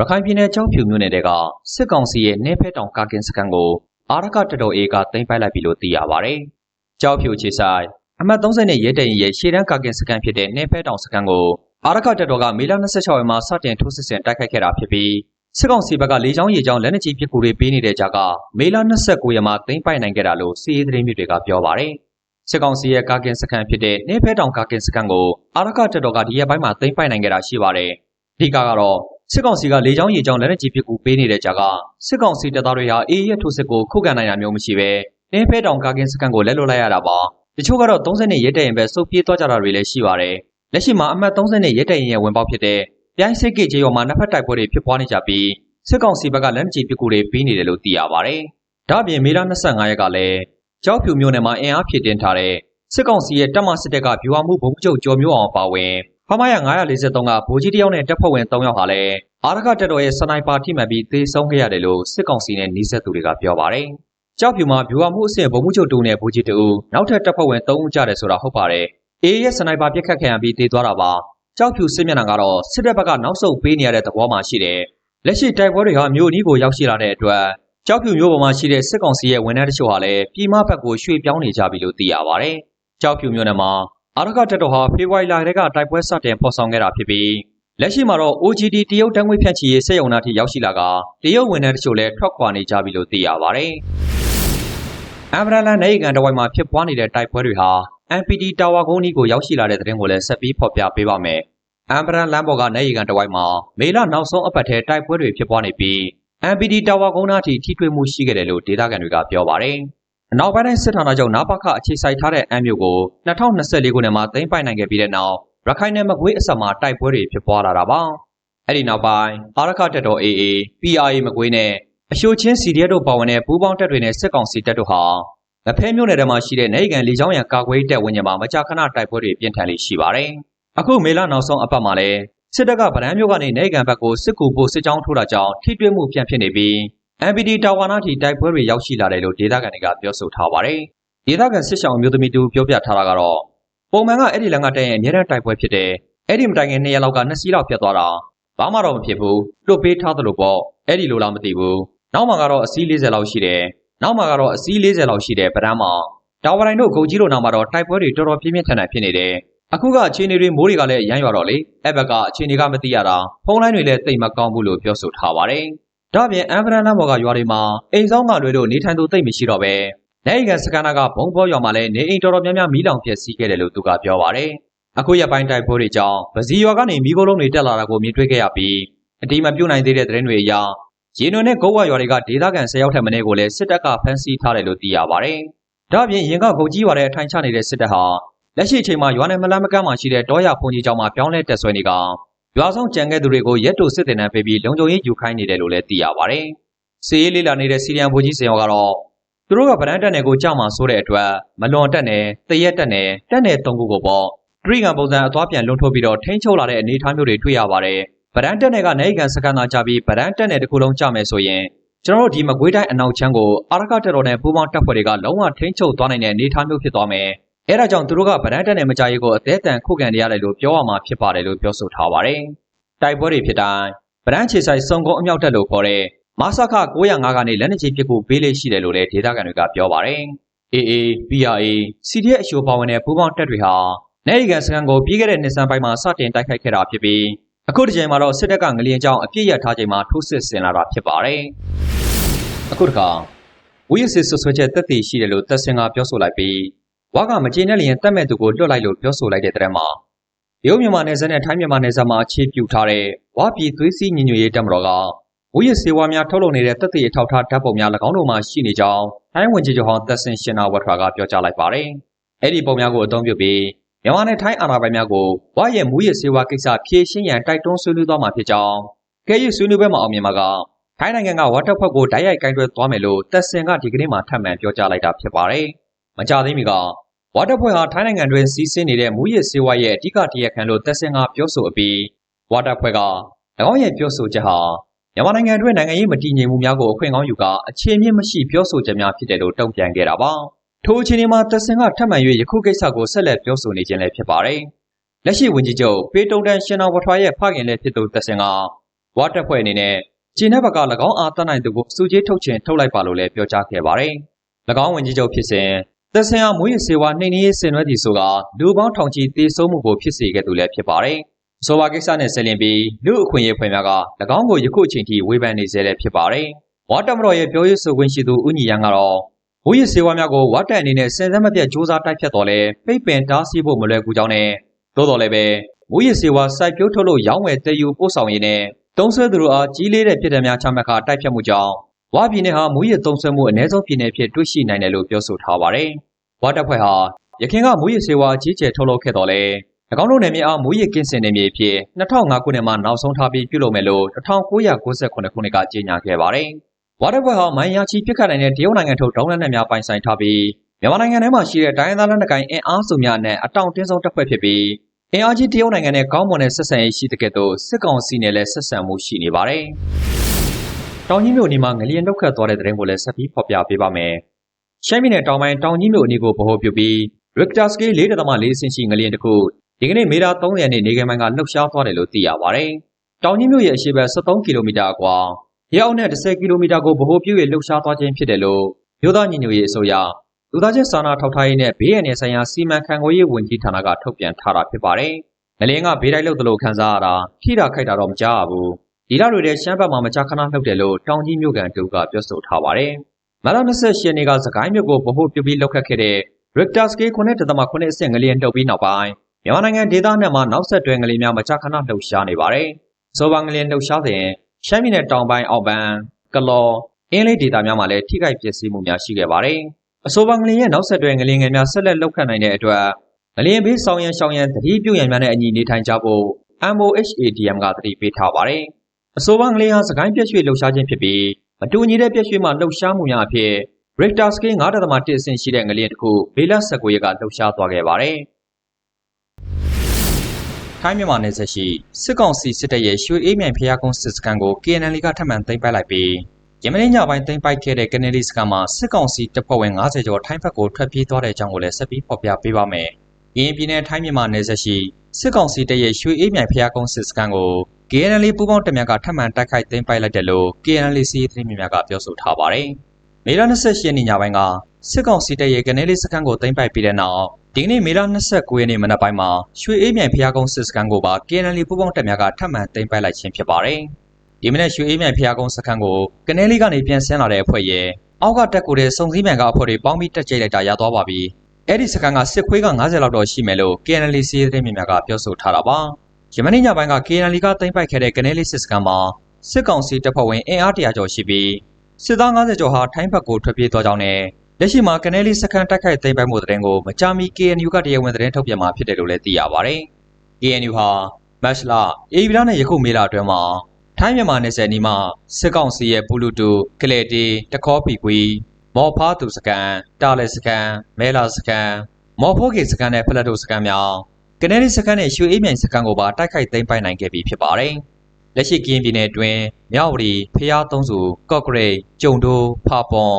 ရခိုင်ပြည်နယ်ကြောက်ဖြူမြို့နယ်ကစစ်ကောင်စီရဲ့နေဖက်တောင်ကာကင်စခန်းကိုအာရကတတော်အေကသိမ်းပိုက်လိုက်ပြီလို့သိရပါဗျ။ကြောက်ဖြူခြေဆိုင်အမှတ်30နဲ့ရဲတရင်ရဲ့ရှေ့တန်းကာကင်စခန်းဖြစ်တဲ့နေဖက်တောင်စခန်းကိုအာရကတတော်ကမေလ26ရက်မှာစတင်ထိုးစစ်ဆင်တိုက်ခိုက်ခဲ့တာဖြစ်ပြီးစစ်ကောင်စီဘက်ကလေကြောင်းရေကြောင်းလက်နက်ကြီးပစ်ကူတွေပေးနေတဲ့ကြားကမေလ29ရက်မှာသိမ်းပိုက်နိုင်ခဲ့တာလို့စီးရေးသတင်းမြစ်တွေကပြောပါဗျ။စစ်ကောင်စီရဲ့ကာကင်စခန်းဖြစ်တဲ့နေဖဲတောင်ကာကင်စခန်းကိုအာရကတက်တော်ကဒီရက်ပိုင်းမှာသိမ်းပိုက်နိုင်ခဲ့တာရှိပါတယ်။အဓိကကတော့ စစ်ကောင်စီကလေကြောင်းရေကြောင်းလက်နက်ကြီးပစ်ကူပေးနေတဲ့ကြားကစစ်ကောင်စီတပ်သားတွေဟာအေးရဲထိုးစစ်ကိုခုခံနိုင်ရမျိုးမရှိပဲနေဖဲတောင်ကာကင်စခန်းကိုလက်လွတ်လိုက်ရတာပါ။တချို့ကတော့30နဲ့ရဲတရင်ပဲစုပ်ပြေးသွားကြတာတွေလည်းရှိပါတယ်။လက်ရှိမှာအမှတ်30နဲ့ရဲတရင်ရဲ့ဝင်ပေါက်ဖြစ်တဲ့ပြိုင်းစိတ်ကေကျေရောမှာနှစ်ဖက်တိုက်ပွဲတွေဖြစ်ပွားနေကြပြီးစစ်ကောင်စီဘက်ကလက်နက်ကြီးပစ်ကူတွေပေးနေတယ်လို့သိရပါတယ်။ဒါ့အပြင်မေလ25ရက်ကလည်းကြောက်ဖြူမြို့နယ်မှာအင်အားဖြည့်တင်းထားတဲ့စစ်ကောင်စီရဲ့တပ်မစစ်တပ်ကဗျူဟာမှုဗိုလ်ချုပ်ကျော်မျိုးအောင်ပါဝင် ဖမရ943ကဗိုလ်ကြီးတယောက်နဲ့တပ်ဖွဲ့ဝင်3ယောက်ဟာလည်းအာရခတပ်တော်ရဲ့စနိုက်ပါထိမှန်ပြီးသေဆုံးခဲ့ရတယ်လို့စစ်ကောင်စီနဲ့နှိစက်သူတွေကပြောပါတယ်။ကြောက်ဖြူမှာဗျူဟာမှုအဆင့်ဗိုလ်မှုချုပ်တူနဲ့ဗိုလ်ကြီးတူနောက်ထပ်တပ်ဖွဲ့ဝင်3ဦးကြတယ်ဆိုတာဟုတ်ပါတယ်။အေးရဲ့စနိုက်ပါပြစ်ခတ်ခံရပြီးသေသွားတာပါ။ကြောက်ဖြူစစ်မျက်နှာကတော့စစ်တပ်ဘက်ကနောက်ဆုတ်ပေးနေရတဲ့သဘောမှရှိတယ်။လက်ရှိတိုက်ပွဲတွေဟာမြို့အနီးကိုရောက်ရှိလာတဲ့အတွက်ကြောက်ဖြူမြို့ပေါ်မှာရှိတဲ့စစ်ကောင်စီရဲ့ဝန်ထမ်းတချို့ဟာလည်းပြည်မဘက်ကိုရွှေ့ပြောင်းနေကြပြီလို့သိရပါတယ်။ကြောက်ဖြူမြို့နယ်မှာ အာရကတပ်တော်ဟာဖေဖော်ဝါရီလကတိုက်ပွဲစတင်ဖော်ဆောင်ခဲ့တာဖြစ်ပြီးလက်ရှိမှာတော့ OGD တရုတ်တန်းငွေဖြန့်ချီရေးစက်ရုံနာထိရောက်ရှိလာကတရုတ်ဝန်ထမ်းတချို့လည်းထွက်ခွာနေကြပြီလို့သိရပါတယ်။အမ်ဘရလန်နေကန်တဝိုင်မှာဖြစ်ပွားနေတဲ့တိုက်ပွဲတွေဟာ MPD တာဝါကုန်းကြီးကိုရောက်ရှိလာတဲ့သတင်းကိုလည်းဆက်ပြီးဖော်ပြပေးပါမယ်။အမ်ဘရန်လမ်းပေါ်ကနေကန်တဝိုင်မှာမေလနောက်ဆုံးအပတ်ထဲတိုက်ပွဲတွေဖြစ်ပွားနေပြီး MPD တာဝါကုန်းသားထိထိတွေ့မှုရှိခဲ့တယ်လို့ဒေသခံတွေကပြောပါတယ်။ အနောက်ပိုင်းတိုင်းစစ်ဌာနချုပ်နာပါခအခြေစိုက်ထားတဲ့အမ်းမြို့ကို2024ခုနှစ်မှာသိမ်းပိုက်နိုင်ခဲ့ပြီးတဲ့နောက်ရခိုင်နယ်မကွေးအစပ်မှာတိုက်ပွဲတွေဖြစ်ပွားလာတာပါ။အဲ့ဒီနောက်ပိုင်းအာရခတက်တော် AA, PRA မကွေးနဲ့အရှိုချင်း CDF တို့ပါဝင်တဲ့ပူးပေါင်းတပ်တွေနဲ့စစ်ကောင်စီတပ်တို့ဟာမဖဲမြို့နယ်ထဲမှာရှိတဲ့နေကန်လေကြောင်းရန်ကာကွယ်တပ်ဝင်းကျင်မှာမကြာခဏတိုက်ပွဲတွေပြင်းထန်လေးရှိပါတယ်။အခုမေလနောက်ဆုံးအပတ်မှာလည်းစစ်တပ်ကဗလန်းမြို့ကနေနေကန်ဘက်ကိုစစ်ကူဖို့စစ်ကြောင်းထိုးတာကြောင့်ထိတွေ့မှုပြန်ဖြစ်နေပြီး MPD တာဝါနာထိတိုက်ပွဲတွေရောက်ရှိလာတယ်လို့ဒေသခံတွေကပြောဆိုထားပါတယ်။ဒေသခံစစ်ရှောင်းမျိုးသမီးတူပြောပြထားတာကတော့ပုံမှန်ကအဲ့ဒီလမ်းကတိုင်ရင်အများအားတိုက်ပွဲဖြစ်တယ်။အဲ့ဒီမတိုင်ခင်နှစ်ရက်လောက်ကနှစ်စီးလောက်ပြတ်သွားတာ။ဘာမှတော့မဖြစ်ဘူး။လွတ်ပေးထားသလိုပေါ့။အဲ့ဒီလိုလားမသိဘူး။နောက်မှကတော့အစီး40လောက်ရှိတယ်။နောက်မှကတော့အစီး40လောက်ရှိတယ်ဗရမ်းမှာတာဝါတိုင်းတို့ဂုတ်ကြီးတို့နာမှာတော့တိုက်ပွဲတွေတော်တော်ပြင်းပြင်းထန်ထန်ဖြစ်နေတယ်။အခုကအခြေအနေတွေမိုးတွေကလည်းရမ်းရွာတော့လေအဲ့ဘက်ကအခြေအနေကမသိရတာဖုန်းလိုင်းတွေလည်းတိတ်မကောင်းဘူးလို့ပြောဆိုထားပါတယ်။ ဒါ့အပြင်အမ်ဗရန်လမ်းပေါ်ကရွာတွေမှာအိမ်ဆောင်ကလွဲလို့နေထိုင်သူတိတ်မရှိတော့ပဲနိုင်ကန်စကနာကဘုံဘောရွာမှာလည်းနေအိမ်တော်တော်များများမီးလောင်ပျက်စီးခဲ့တယ်လို့သူကပြောပါတယ်။အခုရက်ပိုင်းတိုက်ပွဲတွေကြောင့်ဗစီရွာကနေမီးကုန်းလုံးတွေတက်လာတာကိုမြင်တွေ့ခဲ့ရပြီးအတိမပြုတ်နိုင်သေးတဲ့သတင်းတွေအရရေနွယ်နဲ့ဂုတ်ဝရွာတွေကဒေသခံ၁၀ယောက်ထက်မနည်းကိုလည်းစစ်တပ်ကဖမ်းဆီးထားတယ်လို့သိရပါတယ်။ဒါ့အပြင်ရင်ကဂုတ်ကြီးရွာတဲ့အထိုင်ချနေတဲ့စစ်တပ်ဟာလက်ရှိအချိန်မှာရွာနယ်မလန်းမကမ်းမှာရှိတဲ့တောရဖုန်ကြီးကျောင်းမှာပြောင်းလဲတက်ဆွဲနေက ရွာဆောင်ကြံခဲ့သူတွေကိုရက်တိုစစ်တင်နှံပေးပြီးလုံခြုံရေးယူခိုင်းနေတယ်လို့လည်းသိရပါတယ်။စီးရေးလေးလာနေတဲ့စီရီယံဗိုလ်ကြီးစင်ရောကတော့သူတို့ကဗရန်တက်နယ်ကိုကြောက်မှဆိုတဲ့အတွက်မလွန်တက်နယ်တရက်တက်နယ်တက်နယ်၃ခုကိုပေါ့တရိကံပုံစံအသွားပြန်လွန်ထိုးပြီးတော့ထိန်းချုပ်လာတဲ့အနေအထားမျိုးတွေတွေ့ရပါတယ်။ဗရန်တက်နယ်ကနေကန်စကန်သာကြပြီးဗရန်တက်နယ်တစ်ခုလုံးကြမယ်ဆိုရင်ကျွန်တော်တို့ဒီမကွေးတိုင်းအနောက်ချမ်းကိုအာရကတက်တော်နဲ့ပူးပေါင်းတပ်ဖွဲ့တွေကလုံးဝထိန်းချုပ်သွားနိုင်တဲ့အနေအထားမျိုးဖြစ်သွားမယ်။ အဲဒါကြောင့်သူတို့ကဗရန်တက်နယ်မကြရေးကိုအသေးအံခုခံနေရတယ်လို့ပြောရမှာဖြစ်ပါတယ်လို့ပြောဆိုထားပါတယ်။တိုက်ပွဲတွေဖြစ်တိုင်းဗရန်ခြေဆိုင်စုံကုန်းအမြောက်တက်လို့ခေါ်တဲ့မဆခ905ကနေလက်နက်ကြီးပစ်ကူပေးလေးရှိတယ်လို့လည်းဒေသခံတွေကပြောပါတယ်။ AA, PRA, CDF အရှိုးပါဝင်တဲ့ပူးပေါင်းတပ်တွေဟာနေရီကန်စကန်ကိုပြီးခဲ့တဲ့နှစ်ဆန်းပိုင်းမှာစတင်တိုက်ခိုက်ခဲ့တာဖြစ်ပြီးအခုဒီချိန်မှာတော့စစ်တပ်ကငလျင်ကြောင်အပြစ်ရထားချိန်မှာထိုးစစ်ဆင်လာတာဖြစ်ပါတယ်။အခုတခါဝိရစစ်ဆွဆွဲချက်တက်တည်ရှိတယ်လို့သက်စင်ကပြောဆိုလိုက်ပြီး ဝါကမကျေနပ်လျင်တက်မဲ့သူကိုလွတ်လိုက်လို့ပြောဆိုလိုက်တဲ့တဲ့မှာရုပ်မြန်မာနယ်စပ်နဲ့ထိုင်းမြန်မာနယ်စပ်မှာအခြေပြုထားတဲ့ဝါပြည်သွေးစည်းညီညွတ်ရေးတပ်မတော်ကဝိရစေဝါများထုတ်လုပ်နေတဲ့တက်တည်ထောက်ထားဓာတ်ပုံများ၎င်းတို့မှာရှိနေကြောင်းထိုင်းဝန်ကြီးချုပ်ဟောင်းသက်စင်ရှင်နာဝတ်ထွာကပြောကြားလိုက်ပါတယ်။အဲ့ဒီပုံများကိုအသုံးပြုပြီးမြန်မာနဲ့ထိုင်းအာဏာပိုင်များကိုဝါရဲ့မူရစေဝါကိစ္စဖြေရှင်းရန်တိုက်တွန်းဆွေးနွေးသွားမှာဖြစ်ကြောင်းကဲယူဆွေးနွေးပွဲမှာအောင်မြင်မှာကထိုင်းနိုင်ငံကဝါတက်ဖွဲ့ကိုတိုက်ရိုက်ကင်တွယ်သွားမယ်လို့သက်စင်ကဒီကနေ့မှထပ်မံပြောကြားလိုက်တာဖြစ်ပါတယ်။ မကြသေးမီကဝါတက်ဖွဲ့ဟာထိုင်းနိုင်ငံတွင်စီးဆင်းနေတဲ့မူရစေဝါရဲ့အဓိကတရားခံလို့သက်စင်ကပြောဆိုအပြီးဝါတက်ဖွဲ့က၎င်းရဲ့ပြောဆိုချက်ဟာမြန်မာနိုင်ငံတွင်နိုင်ငံရေးမတည်ငြိမ်မှုများကိုအခွင့်ကောင်းယူကအခြေမြင့်မရှိပြောဆိုချက်များဖြစ်တယ်လို့တုံ့ပြန်ခဲ့တာပါ။ထိုအခြေအနေမှာသက်စင်ကထပ်မံ၍ယခုကိစ္စကိုဆက်လက်ပြောဆိုနေခြင်းလည်းဖြစ်ပါတယ်။လက်ရှိဝန်ကြီးချုပ်ပေတုံတန်ရှင်နာဝထွာရဲ့ဖခင်လည်းဖြစ်သူသက်စင်ကဝဝါတက်ဖွဲ့အနေနဲ့ကျင်းတဲ့ဘက်က၎င်းအားတတ်နိုင်သူကိုစုကြီးထုတ်ချင်ထုတ်လိုက်ပါလို့လည်းပြောကြားခဲ့ပါတယ်။၎င်းဝင်ကြီးချုပ်ဖြစ်စဉ် သက်ဆိုင်ရာမွေးရစေဝါနှိမ်နင်းရေးဆင်နွှဲသည်ဆိုကလူပေါင်းထောင်ချီတေဆုံးမှုကိုဖြစ်စေခဲ့သူလည်းဖြစ်ပါတယ်။အဆိုပါကိစ္စနဲ့ဆက်လျင်ပြီးလူအခွင့်အရေးဖွဲ့များက၎င်းကိုယခုအချိန်ထိဝေဖန်နေစေလည်းဖြစ်ပါတယ်။ဝါတက်မတော်ရဲ့ပြောရေးဆိုခွင့်ရှိသူဦးညီရန်ကတော့မွေးရစေဝါများကိုဝါတက်အနေနဲ့စင်စက်မပြတ်စ조사တိုက်ဖြတ်တော်လဲပိတ်ပင်တားဆီးဖို့မလွယ်ကူကြောင်းနဲ့သို့တော်လည်းပဲမွေးရစေဝါစိုက်ပျိုးထုတ်လို့ရောင်းဝယ်တည်ယူပို့ဆောင်ရေးနဲ့တုံးဆွဲသူတို့အားကြီးလေးတဲ့ပြည်ထများချမှတ်ခါတိုက်ဖြတ်မှုကြောင့် ဝါပြည်နယ်ဟာမူရစ်တုံးဆွဲမှုအ ਨੇ ဆုံးပြည်နယ်ဖြစ်တွေ့ရှိနိုင်တယ်လို့ပြောဆိုထားပါတယ်။ဝါတပ်ဖွဲ့ဟာရခိုင်ကမူရစ်စေဝါကြီးကျယ်ထုတ်လုပ်ခဲ့တော်လဲ၎င်းတို့နယ်မြေအားမူရစ်ကင်းစင်နယ်မြေဖြစ်2005ခုနှစ်မှာနောက်ဆုံးထားပြီးပြုလုပ်မယ်လို့1998ခုနှစ်ကကြေညာခဲ့ပါတယ်။ဝါတပ်ဖွဲ့ဟာမိုင်းရချီပြစ်ခတ်နိုင်တဲ့တရုတ်နိုင်ငံထုတ်ဒုံးလက်နက်များပိုင်ဆိုင်ထားပြီးမြန်မာနိုင်ငံထဲမှာရှိတဲ့တိုင်းရင်းသားလက်နက်ကိုင်အင်အားစုများနဲ့အတောင်တင်းဆုံးတပ်ဖွဲ့ဖြစ်ပြီးအင်အားကြီးတရုတ်နိုင်ငံနဲ့ကောင်းမွန်တဲ့ဆက်ဆံရေးရှိတဲ့ကဲ့သို့စစ်ကောင်စီနဲ့လည်းဆက်ဆံမှုရှိနေပါတယ်။ တောင်ကြီးမြို့အနီးမှာငလျင်လောက်ခတ်သွားတဲ့တဲ့ရင်ကိုလည်းဆက်ပြီးဖော်ပြပေးပါမယ်။ရှမ်းပြည်နယ်တောင်ပိုင်းတောင်ကြီးမြို့အနီးကိုဗဟိုပြုပြီး Richter scale 4.4ဆင့်ရှိငလျင်တစ်ခုဒီကနေ့မေလ3ရက်နေ့နေကယ်မိုင်ကလှုပ်ရှားသွားတယ်လို့သိရပါတယ်။တောင်ကြီးမြို့ရဲ့အရှေ့ဘက်73ကီလိုမီတာအကွာရေအောက်နဲ့10ကီလိုမီတာကိုဗဟိုပြု၍လှုပ်ရှားသွားခြင်းဖြစ်တယ်လို့မြို့သားညီညွတ်ရေးအစိုးရလူသားချင်းစာနာထောက်ထားရေးနဲ့ဘေးအန္တရာယ်ဆိုင်ရာစီမံခန့်ခွဲရေးဝန်ကြီးဌာနကထုတ်ပြန်ထားတာဖြစ်ပါတယ်။ငလင်းကဘေးတိုက်လို့တလို့ခန်းစားရတာထိတာခိုက်တာတော့မကြားရဘူး။ ဒီလတွေထဲရှမ်းဘက်မှာမကြာခဏလှုပ်တယ်လို့တောင်ကြီးမြို့ကန်တူကပြောဆိုထားပါတယ်။မလ28ရက်နေ့ကစကိုင်းမြို့ကိုဗဟိုပြုပြီးလှုပ်ခတ်ခဲ့တဲ့ Richter scale 9.9အဆင့်ငလျင်လှုပ်ပြီးနောက်ပိုင်းမြန်မာနိုင်ငံဒေသနဲ့မှာနောက်ဆက်တွဲငလျင်များမကြာခဏလှုပ်ရှားနေပါတယ်။ဆိုပါငလျင်လှုပ်ရှားစဉ်ရှမ်းပြည်နယ်တောင်ပိုင်းအောက်ပန်းကလော်အင်းလေးဒေသများမှာလည်းထိခိုက်ပျက်စီးမှုများရှိခဲ့ပါတယ်။အဆိုပါငလျင်ရဲ့နောက်ဆက်တွဲငလျင်ငယ်များဆက်လက်လှုပ်ခတ်နိုင်တဲ့အတွက်ငလျင်ဘေးဆောင်ရန်ရှောင်ရန်တတိပြုရန်များနဲ့အညီနေထိုင်ကြဖို့ MOHADM ကတတိပေးထားပါတယ်။ အဆိုပါငလျင်ဟာစကိုင်းပြည့်ရွှေလှုပ်ရှားခြင်းဖြစ်ပြီးမတူညီတဲ့ပြည့်ရွှေမှလှုပ်ရှားမှုများအဖြစ် Richter scale 9.1အဆင့်ရှိတဲ့ငလျင်တစ်ခုဘေလ19ရက်ကလှုပ်ရှားသွားခဲ့ပါတယ်။ထိုင်းမြန်မာနယ်စပ်ရှိစစ်ကောင်စီစစ်တပ်ရဲ့ရွှေအေးမြိုင်ဖျားကုန်းစစ်စခန်းကို KNL ကထပ်မံသိမ်းပိုက်လိုက်ပြီးယမင်းညပိုင်းသိမ်းပိုက်ခဲ့တဲ့ကနေဒီစခန်းမှာစစ်ကောင်စီတပ်ဖွဲ့ဝင်90ကျော်ထိုင်းဘက်ကိုထွက်ပြေးသွားတဲ့အကြောင်းကိုလည်းဆက်ပြီးဖော်ပြပေးပါမယ်။ ရင်းပြည်နယ်ထိုင်းမြန်မာနယ်စပ်ရှိစစ်ကောင်စီတပ်ရဲ့ရွှေအေးမြိုင်ဖျားကုန်းစစ်စခန်းကို KNL ပူးပေါင်းတပ်များကထပ်မံတိုက်ခိုက်သိမ်းပိုက်လိုက်တယ်လို့ KNL စီးရီးသတင်းများကပြောဆိုထားပါတယ်။မေလ28ရက်နေ့ညပိုင်းကစစ်ကောင်စီတပ်ရဲ့ကနေဒီစခန်းကိုသိမ်းပိုက်ပြီးတဲ့နောက်ဒီကနေ့မေလ29ရက်နေ့မနက်ပိုင်းမှာရွှေအေးမြိုင်ဖျားကုန်းစစ်စခန်းကိုပါ KNL ပူးပေါင်းတပ်များကထပ်မံသိမ်းပိုက်လိုက်ခြင်းဖြစ်ပါတယ်။ဒီမနေ့ရွှေအေးမြိုင်ဖျားကုန်းစခန်းကိုကနေလီကနေပြန်ဆင်းလာတဲ့အဖွဲ့ရဲ့အောက်ကတက်ကိုတဲ့စုံစည်းမြန်ကအဖွဲ့တွေပေါင်းပြီးတက်ကြိတ်လိုက်တာရသွားပါပြီ။ အဲ့ဒီစခန်းကစစ်ခွေးက90လောက်တော့ရှိမယ်လို့ KNL စီးရီးသတင်းများကပြောဆိုထားတာပါ။ယမနေ့ညပိုင်းက KNL ကသိမ်းပိုက်ခဲ့တဲ့ကနေလီစစ်စခန်းမှာစစ်ကောင်စီတပ်ဖွဲ့ဝင်အင်အားတရာကျော်ရှိပြီးစစ်သား90ကျော်ဟာထိုင်းဘက်ကိုထွက်ပြေးသွားကြောင်းနဲ့လက်ရှိမှာကနေလီစခန်းတိုက်ခိုက်သိမ်းပိုက်မှုတဲ့ရင်ကိုမကြာမီ KNU ကတရားဝင်သတင်းထုတ်ပြန်မှာဖြစ်တယ်လို့လည်းသိရပါတယ်။ KNU ဟာမတ်လအေဗီလာနဲ့ယခုမေလအတွင်းမှာထိုင်းမြန်မာနယ်စပ်နီးမှာစစ်ကောင်စီရဲ့ပူလူတူကလေတီတခေါပီကွီ မော်ဖားသူစကန်တာလက်စကန်မဲလာစကန်မော်ဖိုးကေစကန်နဲ့ဖလက်တိုစကန်များကနေလီစကန်နဲ့ရွှေအေးမြိုင်စကန်ကိုပါတိုက်ခိုက်သိမ်းပိုက်နိုင်ခဲ့ပြီဖြစ်ပါတယ်။လက်ရှိကင်းပြည်နယ်အတွင်းမြောက်ဝတီဖျားသုံးစုကော့ဂရိတ်ကျုံတိုးဖာပွန်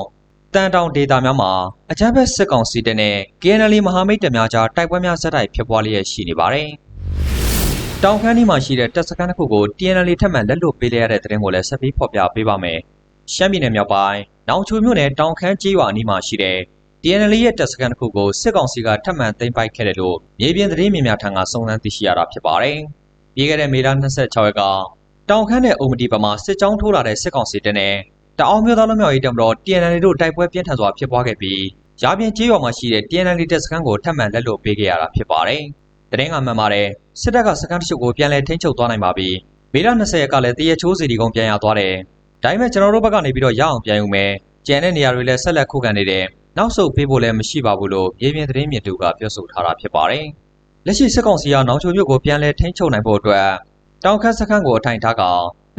တန်တောင်ဒေတာများမှာအကြမ်းဖက်စစ်ကောင်စီတပ်နဲ့ KNL မဟာမိတ်တပ်များကြားတိုက်ပွဲများဆက်တိုက်ဖြစ်ပွားလျက်ရှိနေပါတယ်။တောင်ခမ်းဒီမှာရှိတဲ့တပ်စခန်းတစ်ခုကို TNL ထပ်မံလက်လွတ်ပေးလိုက်ရတဲ့တဲ့ရင်ကိုလည်းဆက်ပြီးဖော်ပြပေးပါမယ်။ရှမ်းပြည်နယ်မြောက်ပိုင်း နောင်ချိုမြို့နယ်တောင်ခမ်းကျေးရွာအနီးမှာရှိတဲ့ TNL ရဲ့တပ်စခန်းတစ်ခုကိုစစ်ကောင်စီကထပ်မံသိမ်းပိုက်ခဲ့တယ်လို့မြေပြင်သတင်းမြင်များထံကစုံစမ်းသိရှိရတာဖြစ်ပါတယ်။ပြီးခဲ့တဲ့မေလ26ရက်ကတောင်ခမ်းနဲ့အုံမတီပမာစစ်ကြောင်းထိုးလာတဲ့စစ်ကောင်စီတပ်နဲ့တအောင်မျိုးသားလုံးမြောက်ရေးတပ်မတော် TNL တို့တိုက်ပွဲပြင်းထန်စွာဖြစ်ပွားခဲ့ပြီးရာပြင်ကျေးရွာမှာရှိတဲ့ TNL တပ်စခန်းကိုထပ်မံလက်လွတ်ပေးခဲ့ရတာဖြစ်ပါတယ်။တရင်ကမှန်ပါတယ်စစ်တပ်ကစခန်းတချို့ကိုပြန်လည်ထိန်းချုပ်သွားနိုင်ပါပြီ။မေလ20ရက်ကလည်းတရချိုးစီဒီကုန်းပြန်ရသွားတယ်။ ဒါပေမဲ့ကျွန်တော်တို့ဘက်ကနေပြီးတော့ရအောင်ပြန်ယူမယ်။ကျန်တဲ့နေရာတွေလည်းဆက်လက်ခုခံနေတယ်။နောက်ဆုတ်ပေးဖို့လည်းမရှိပါဘူးလို့ရေပြင်သတင်းမြစ်တူကပြောဆိုထားတာဖြစ်ပါတယ်။လက်ရှိစစ်ကောင်စီကနောင်ချိုမြို့ကိုပြန်လည်ထိန်းချုပ်နိုင်ဖို့အတွက်တောင်ခတ်စခန်းကိုအထိုင်ထားက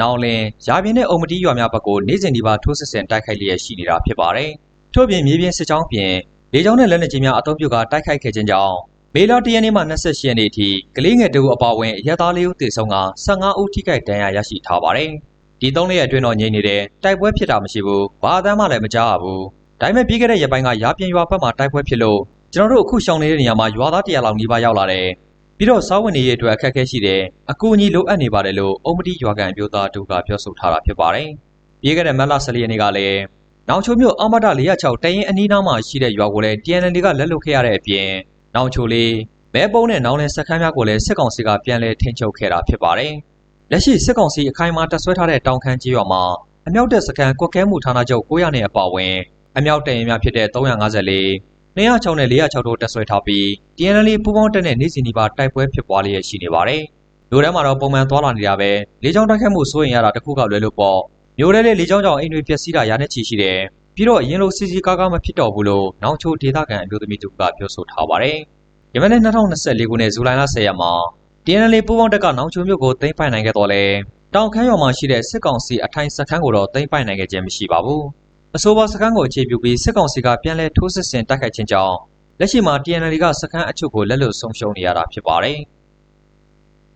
နောင်လင်ရာပြင်းနဲ့အုံမတီးရွာများဘက်ကိုနေ့စဉ်ဒီပါထိုးစစ်ဆင်တိုက်ခိုက်လျက်ရှိနေတာဖြစ်ပါတယ်။ထို့ပြင်မြေပြင်စစ်ကြောင်းပြင်လေကြောင်းနဲ့လက်နက်ကြီးများအုံပြုကတိုက်ခိုက်ခဲ့ခြင်းကြောင့်မေလ၁ရက်နေ့မှ28ရက်နေ့အထိကလေးငယ်တဦးအပါအဝင်ရဲသားလေးဦးသေဆုံးက15ဦးထိခိုက်ဒဏ်ရာရရှိထားပါတယ်။ ဒီသုံးလေးရက်အတွင်းတော့ငြိမ်နေတဲ့တိုက်ပွဲဖြစ်တာမရှိဘူး။ဘာအသမ်းမှလည်းမကြားရဘူး။ဒါပေမဲ့ပြီးခဲ့တဲ့ရက်ပိုင်းကရာပြင်းရွာဘက်မှာတိုက်ပွဲဖြစ်လို့ကျွန်တော်တို့အခုရှောင်နေတဲ့နေရာမှာရွာသားတရာလောက်နီးပါးရောက်လာတယ်။ပြီးတော့စားဝင်နေရေးအတွက်အခက်အခဲရှိတယ်အကူအညီလိုအပ်နေပါတယ်လို့အုံမတိရွာကန်အမျိုးသားတို့ကပြောဆိုထားတာဖြစ်ပါတယ်။ပြီးခဲ့တဲ့မတ်လ14ရက်နေ့ကလည်းနောင်ချိုမြို့အမဒ406တရင်အနီးနားမှာရှိတဲ့ရွာကိုလည်း TNL ကလက်လွတ်ခဲ့ရတဲ့အပြင်နောင်ချိုလေးမဲပုံးနဲ့နောင်လင်စခန်းများကိုလည်းစစ်ကောင်စီကပြန်လည်ထိန်းချုပ်ခဲ့တာဖြစ်ပါတယ်။ လက်ရှိစစ်ကောင်စီအခိုင်အမာတပ်ဆွဲထားတဲ့တောင်ခမ်းကြီးရွာမှာအမြောက်တပ်စခန်းကွက်ကဲမှုဌာနချုပ်900နဲ့အပါအဝင်အမြောက်တရင်များဖြစ်တဲ့354 206နဲ့406တို့တက်ဆွဲထားပြီး TNL ပူးပေါင်းတပ်နဲ့နေ့စဉ်ဒီပါတိုက်ပွဲဖြစ်ပွားလျက်ရှိနေပါတယ်။မြို့ထဲမှာတော့ပုံမှန်သွားလာနေတာပဲလေကြောင်းတိုက်ခတ်မှုစိုးရင်ရတာတခုကလွယ်လို့ပေါ့မြို့ထဲလေလေကြောင်းကြောင့်အိမ်တွေပျက်စီးတာရာနဲ့ချီရှိတယ်။ပြီးတော့အရင်လိုစီစီကားကားမဖြစ်တော့ဘူးလို့နောင်ချိုဒေသခံအမျိုးသမီးတို့ကပြောဆိုထားပါတယ်။ယမနေ့2024ခုနှစ်ဇူလိုင်လ10ရက်မှာ TNL ပူးပေါင်းတပ်ကနောင်ချိုမြို့ကိုသိမ်းပိုက်နိုင်ခဲ့တော့လဲတောင်ခမ်းရွာမှာရှိတဲ့စစ်ကောင်စီအထိုင်စခန်းကိုတော့သိမ်းပိုက်နိုင်ခဲ့ခြင်းမရှိပါဘူး။အဆိုပါစခန်းကိုအခြေပြုပြီးစစ်ကောင်စီကပြန်လည်ထိုးစစ်ဆင်တိုက်ခိုက်ခြင်းကြောင့်လက်ရှိမှာ TNL ကစခန်းအချို့ကိုလက်လွတ်ဆုံးရှုံးနေရတာဖြစ်ပါတယ်။